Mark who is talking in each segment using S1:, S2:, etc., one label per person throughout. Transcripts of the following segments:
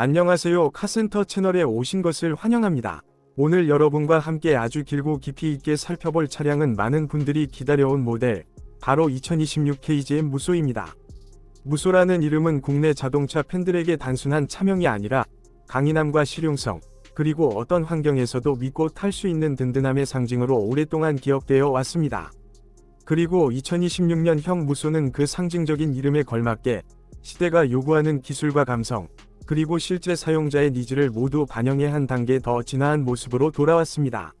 S1: 안녕하세요. 카센터 채널에 오신 것을 환영합니다. 오늘 여러분과 함께 아주 길고 깊이 있게 살펴볼 차량은 많은 분들이 기다려온 모델, 바로 2026 KGM 무소입니다. 무소라는 이름은 국내 자동차 팬들에게 단순한 차명이 아니라 강인함과 실용성, 그리고 어떤 환경에서도 믿고 탈 수 있는 든든함의 상징으로 오랫동안 기억되어 왔습니다. 그리고 2026년형 무소는 그 상징적인 이름에 걸맞게 시대가 요구하는 기술과 감성, 그리고 실제 사용자의 니즈를 모두 반영해 한 단계 더 진화한 모습으로 돌아왔습니다.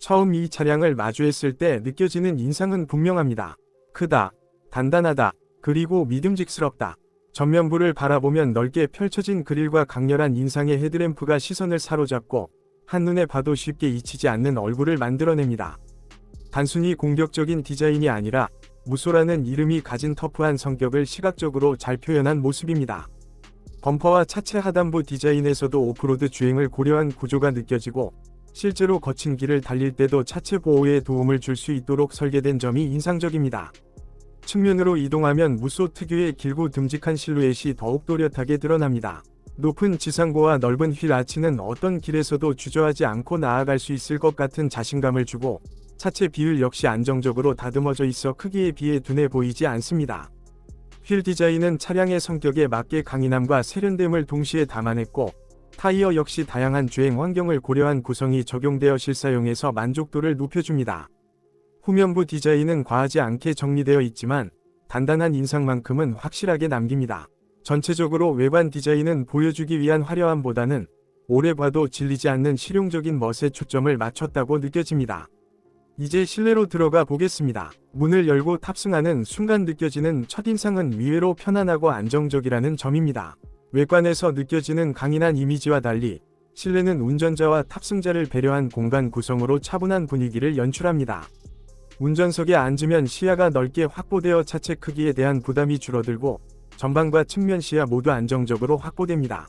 S1: 처음 이 차량을 마주했을 때 느껴지는 인상은 분명합니다. 크다, 단단하다, 그리고 믿음직스럽다. 전면부를 바라보면 넓게 펼쳐진 그릴과 강렬한 인상의 헤드램프가 시선을 사로잡고 한눈에 봐도 쉽게 잊히지 않는 얼굴을 만들어냅니다. 단순히 공격적인 디자인이 아니라 무소라는 이름이 가진 터프한 성격을 시각적으로 잘 표현한 모습입니다. 범퍼와 차체 하단부 디자인에서도 오프로드 주행을 고려한 구조가 느껴지고 실제로 거친 길을 달릴 때도 차체 보호에 도움을 줄 수 있도록 설계된 점이 인상적입니다. 측면으로 이동하면 무소 특유의 길고 듬직한 실루엣이 더욱 또렷하게 드러납니다. 높은 지상고와 넓은 휠 아치는 어떤 길에서도 주저하지 않고 나아갈 수 있을 것 같은 자신감을 주고 차체 비율 역시 안정적으로 다듬어져 있어 크기에 비해 둔해 보이지 않습니다. 휠 디자인은 차량의 성격에 맞게 강인함과 세련됨을 동시에 담아냈고 타이어 역시 다양한 주행 환경을 고려한 구성이 적용되어 실사용에서 만족도를 높여줍니다. 후면부 디자인은 과하지 않게 정리되어 있지만 단단한 인상만큼은 확실하게 남깁니다. 전체적으로 외관 디자인은 보여주기 위한 화려함보다는 오래 봐도 질리지 않는 실용적인 멋에 초점을 맞췄다고 느껴집니다. 이제 실내로 들어가 보겠습니다. 문을 열고 탑승하는 순간 느껴지는 첫인상은 의외로 편안하고 안정적이라는 점입니다. 외관에서 느껴지는 강인한 이미지와 달리 실내는 운전자와 탑승자를 배려한 공간 구성으로 차분한 분위기를 연출합니다. 운전석에 앉으면 시야가 넓게 확보되어 차체 크기에 대한 부담이 줄어들고 전방과 측면 시야 모두 안정적으로 확보됩니다.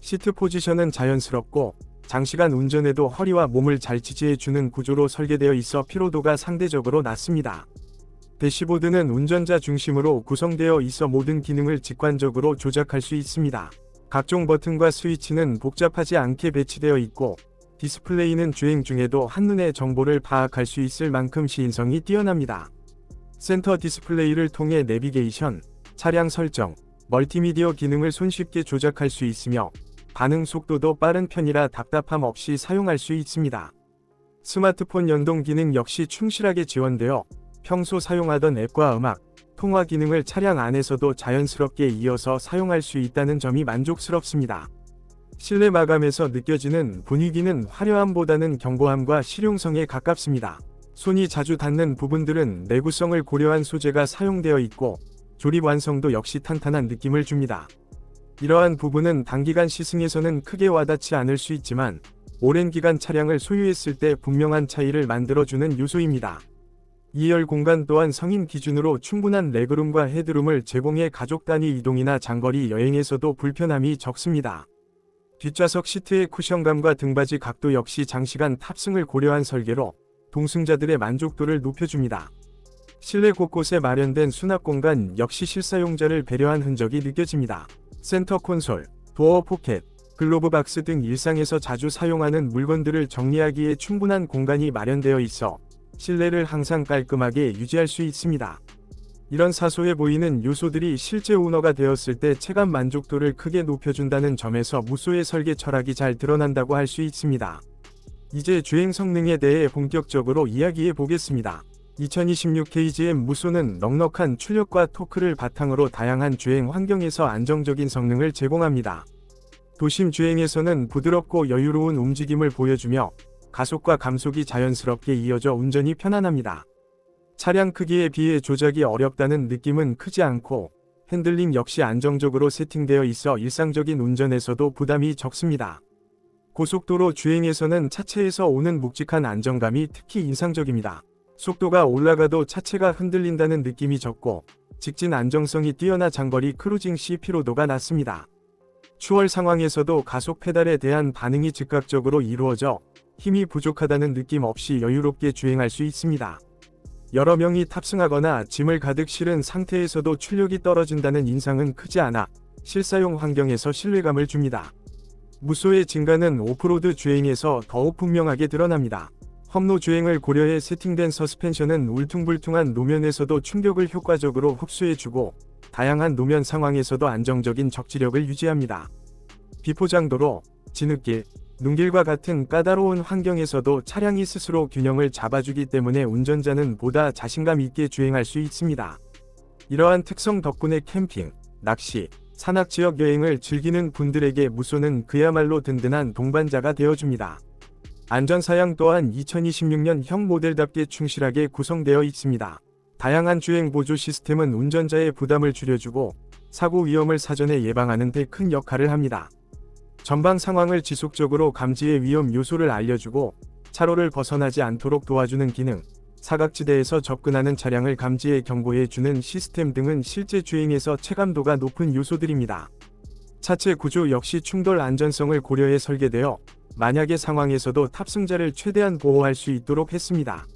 S1: 시트 포지션은 자연스럽고 장시간 운전에도 허리와 몸을 잘 지지해주는 구조로 설계되어 있어 피로도가 상대적으로 낮습니다. 대시보드는 운전자 중심으로 구성되어 있어 모든 기능을 직관적으로 조작할 수 있습니다. 각종 버튼과 스위치는 복잡하지 않게 배치되어 있고 디스플레이는 주행 중에도 한눈에 정보를 파악할 수 있을 만큼 시인성이 뛰어납니다. 센터 디스플레이를 통해 내비게이션, 차량 설정, 멀티미디어 기능을 손쉽게 조작할 수 있으며 반응 속도도 빠른 편이라 답답함 없이 사용할 수 있습니다. 스마트폰 연동 기능 역시 충실하게 지원되어 평소 사용하던 앱과 음악, 통화 기능을 차량 안에서도 자연스럽게 이어서 사용할 수 있다는 점이 만족스럽습니다. 실내 마감에서 느껴지는 분위기는 화려함보다는 견고함과 실용성에 가깝습니다. 손이 자주 닿는 부분들은 내구성을 고려한 소재가 사용되어 있고 조립 완성도 역시 탄탄한 느낌을 줍니다. 이러한 부분은 단기간 시승에서는 크게 와닿지 않을 수 있지만 오랜 기간 차량을 소유했을 때 분명한 차이를 만들어주는 요소입니다. 2열 공간 또한 성인 기준으로 충분한 레그룸과 헤드룸을 제공해 가족 단위 이동이나 장거리 여행에서도 불편함이 적습니다. 뒷좌석 시트의 쿠션감과 등받이 각도 역시 장시간 탑승을 고려한 설계로 동승자들의 만족도를 높여줍니다. 실내 곳곳에 마련된 수납 공간 역시 실사용자를 배려한 흔적이 느껴집니다. 센터 콘솔, 도어 포켓, 글로브 박스 등 일상에서 자주 사용하는 물건들을 정리하기에 충분한 공간이 마련되어 있어 실내를 항상 깔끔하게 유지할 수 있습니다. 이런 사소해 보이는 요소들이 실제 오너가 되었을 때 체감 만족도를 크게 높여준다는 점에서 무소의 설계 철학이 잘 드러난다고 할 수 있습니다. 이제 주행 성능에 대해 본격적으로 이야기해 보겠습니다. 2026 KGM 무소는 넉넉한 출력과 토크를 바탕으로 다양한 주행 환경에서 안정적인 성능을 제공합니다. 도심 주행에서는 부드럽고 여유로운 움직임을 보여주며 가속과 감속이 자연스럽게 이어져 운전이 편안합니다. 차량 크기에 비해 조작이 어렵다는 느낌은 크지 않고 핸들링 역시 안정적으로 세팅되어 있어 일상적인 운전에서도 부담이 적습니다. 고속도로 주행에서는 차체에서 오는 묵직한 안정감이 특히 인상적입니다. 속도가 올라가도 차체가 흔들린다는 느낌이 적고 직진 안정성이 뛰어나 장거리 크루징 시 피로도가 낮습니다. 추월 상황에서도 가속 페달에 대한 반응이 즉각적으로 이루어져 힘이 부족하다는 느낌 없이 여유롭게 주행할 수 있습니다. 여러 명이 탑승하거나 짐을 가득 실은 상태에서도 출력이 떨어진다는 인상은 크지 않아 실사용 환경에서 신뢰감을 줍니다. 무소의 증가는 오프로드 주행에서 더욱 분명하게 드러납니다. 험로 주행을 고려해 세팅된 서스펜션은 울퉁불퉁한 노면에서도 충격을 효과적으로 흡수해주고 다양한 노면 상황에서도 안정적인 적지력을 유지합니다. 비포장도로, 진흙길, 눈길과 같은 까다로운 환경에서도 차량이 스스로 균형을 잡아주기 때문에 운전자는 보다 자신감 있게 주행할 수 있습니다. 이러한 특성 덕분에 캠핑, 낚시, 산악 지역 여행을 즐기는 분들에게 무소는 그야말로 든든한 동반자가 되어줍니다. 안전사양 또한 2026년형 모델답게 충실하게 구성되어 있습니다. 다양한 주행 보조 시스템은 운전자의 부담을 줄여주고 사고 위험을 사전에 예방하는 데 큰 역할을 합니다. 전방 상황을 지속적으로 감지해 위험 요소를 알려주고 차로를 벗어나지 않도록 도와주는 기능, 사각지대에서 접근하는 차량을 감지해 경고해주는 시스템 등은 실제 주행에서 체감도가 높은 요소들입니다. 차체 구조 역시 충돌 안전성을 고려해 설계되어 만약의 상황에서도 탑승자를 최대한 보호할 수 있도록 했습니다.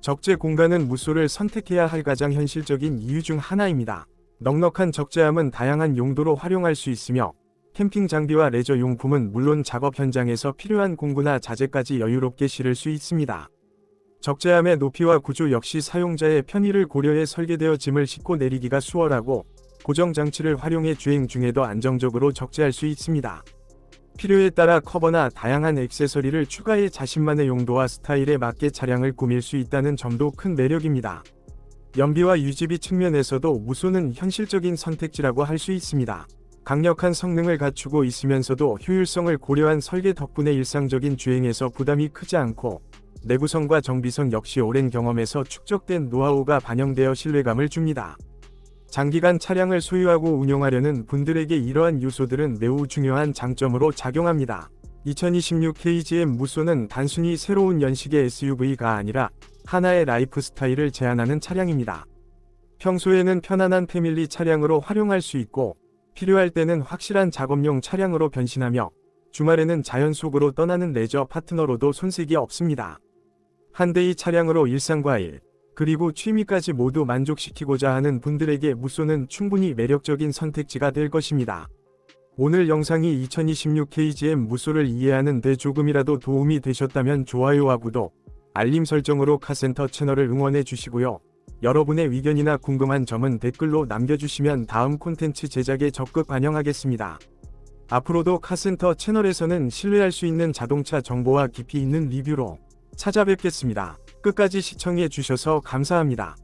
S1: 적재 공간은 무소를 선택해야 할 가장 현실적인 이유 중 하나입니다. 넉넉한 적재함은 다양한 용도로 활용할 수 있으며 캠핑 장비와 레저 용품은 물론 작업 현장에서 필요한 공구나 자재까지 여유롭게 실을 수 있습니다. 적재함의 높이와 구조 역시 사용자의 편의를 고려해 설계되어 짐을 싣고 내리기가 수월하고 고정 장치를 활용해 주행 중에도 안정적으로 적재할 수 있습니다. 필요에 따라 커버나 다양한 액세서리를 추가해 자신만의 용도와 스타일에 맞게 차량을 꾸밀 수 있다는 점도 큰 매력입니다. 연비와 유지비 측면에서도 무소는 현실적인 선택지라고 할 수 있습니다. 강력한 성능을 갖추고 있으면서도 효율성을 고려한 설계 덕분에 일상적인 주행에서 부담이 크지 않고 내구성과 정비성 역시 오랜 경험에서 축적된 노하우가 반영되어 신뢰감을 줍니다. 장기간 차량을 소유하고 운용하려는 분들에게 이러한 요소들은 매우 중요한 장점으로 작용합니다. 2026 KGM 무소는 단순히 새로운 연식의 SUV가 아니라 하나의 라이프 스타일을 제안하는 차량입니다. 평소에는 편안한 패밀리 차량으로 활용할 수 있고 필요할 때는 확실한 작업용 차량으로 변신하며 주말에는 자연 속으로 떠나는 레저 파트너로도 손색이 없습니다. 한 대의 차량으로 일상과 일, 그리고 취미까지 모두 만족시키고자 하는 분들에게 무소는 충분히 매력적인 선택지가 될 것입니다. 오늘 영상이 2026 KGM 무소를 이해하는 데 조금이라도 도움이 되셨다면 좋아요와 구독, 알림 설정으로 카센터 채널을 응원해 주시고요. 여러분의 의견이나 궁금한 점은 댓글로 남겨주시면 다음 콘텐츠 제작에 적극 반영하겠습니다. 앞으로도 카센터 채널에서는 신뢰할 수 있는 자동차 정보와 깊이 있는 리뷰로 찾아뵙겠습니다. 끝까지 시청해 주셔서 감사합니다.